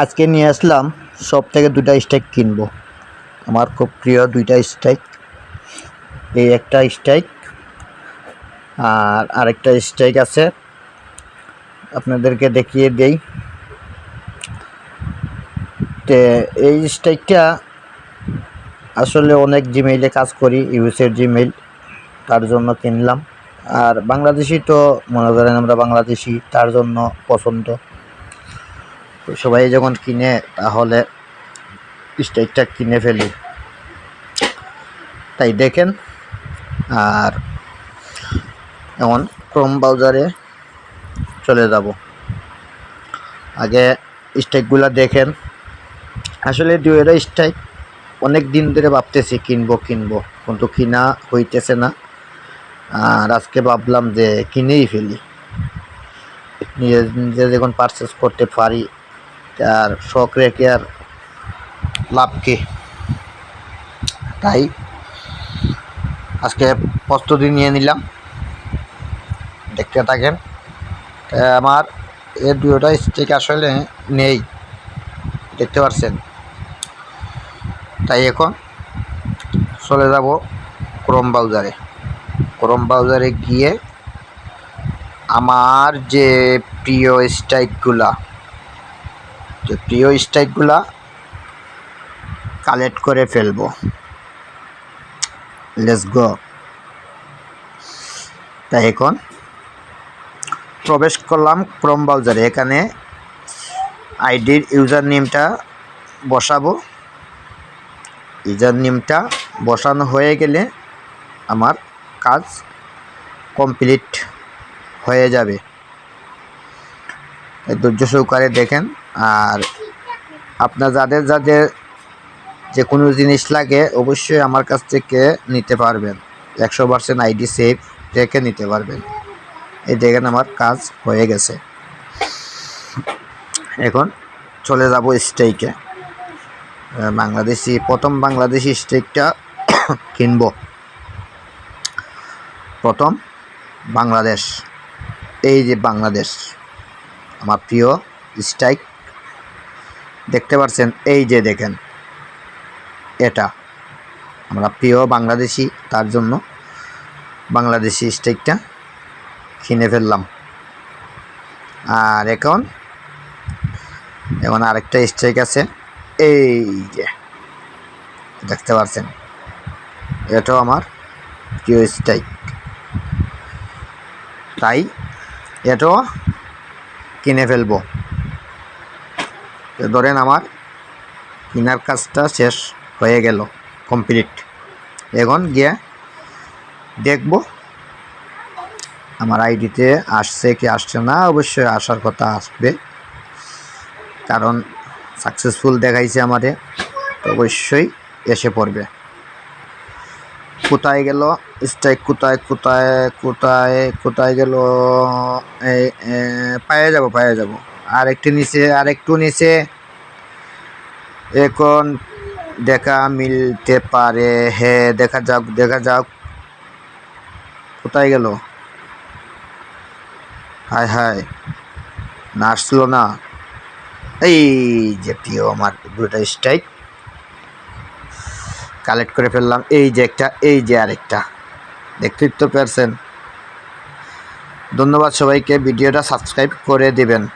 আজকে নিয়ে আসলাম সব থেকে দুটা স্ট্রাইক কিনবো। আমার খুব প্রিয় দুইটা স্ট্রাইক এই একটা স্ট্রাইক আর আরেকটা স্ট্রাইক আছে, আপনাদেরকে দেখিয়ে দেই। তে এই স্ট্রাইকটা আসলে অনেক জিমেইলে কাজ করি ইউএসের জিমেইল তার জন্য কিনলাম। আর বাংলাদেশি তো মনে করেন আমরা বাংলাদেশি, তার জন্য পছন্দ। সবাই যখন কিনে, তাহলে স্ট্রাইকটা কিনে ফেলি। তাই দেখেন, আর এখন ক্রোম ব্রাউজারে চলে যাব। আগে স্ট্রাইকগুলো দেখেন। আসলে দুয়েরা স্ট্রাইক অনেক দিন ধরে ভাবতেছি কিনবো কিনবো। কিন্তু কিনা হইতেছে না। আর আজকে ভাবলাম যে কিনেই ফেলি। নিজে নিজে যখন পারচেস করতে পারি আর শখ রেখে আর লাভ কি? তাই আজকে প্রস্তুতি নিয়ে নিলাম। দেখতে থাকেন। আমার এ দুটোটা স্টিক আসলে নেই। দেখতে পাচ্ছেন তাই এখন চলে যাব ক্রোম ব্রাউজারে। ক্রোম ব্রাউজারে গিয়ে আমার যে প্রিয় স্ট্রাইকগুলা যে প্রিয় স্ট্রাইকগুলা কালেক্ট করে ফেলব। লেটস গো তাই এখন প্রবেশ করলাম ক্রোম ব্রাউজারে এখানে আইডির ইউজার নেমটা বসাবো। ইউজার নেমটা বসানো হয়ে গেলে আমার কাজ কমপ্লিট হয়ে যাবে। ধৈর্য সহকারে দেখেন। আর আপনার যাদের যাদের যে কোনো জিনিস লাগে, অবশ্যই আমার কাছ থেকে নিতে পারবেন। একশো পার্সেন্ট আইডি সেভ রেখে নিতে পারবেন। এই দেখেন আমার কাজ হয়ে গেছে। এখন চলে যাব স্টেইকে বাংলাদেশি, প্রথম বাংলাদেশি স্টেকটা কিনব। প্রথম বাংলাদেশ। এই যে বাংলাদেশ, আমার প্রিয় স্ট্রাইক দেখতে পাচ্ছেন এই যে দেখেন। এটা। আমরা প্রিয় বাংলাদেশি, তার জন্য বাংলাদেশি স্টেকটা কিনে ফেললাম। আর এখন এখন আরেকটা স্ট্রাইক আছে। এই যে, দেখতে পাচ্ছেন এটাও আমার প্রিয় স্ট্রাইক তাই এটাও কিনে ফেলব। ধরেন আমার কেনার কাজটা শেষ হয়ে গেল কমপ্লিট এখন গিয়ে দেখব আমার আইডিতে আসছে কি আসছে না, অবশ্যই আসার কথা আসবে। কারণ সাকসেসফুল দেখাইছে আমাদের তো অবশ্যই এসে পড়বে। কোথায় গেল স্ট্রাইক কোথায় কোথায় কোথায় কোথায় গেল? পায়ে যাব পায়ে যাব। আর একটু নিচে আর একটু নিচে। এখন দেখা মিলতে পারে। হে, দেখা যাক দেখা যাক। কোথায় গেল? হায় হায়। না আসলো না। এই যে প্রিয়, আমার দুটা স্ট্রাইক কালেক্ট করে ফেললাম। এই যে একটা, এই যে আরেকটা। দেখতেই তো পারছেন। ধন্যবাদ সবাইকে। ভিডিওটা সাবস্ক্রাইব করে দিবেন।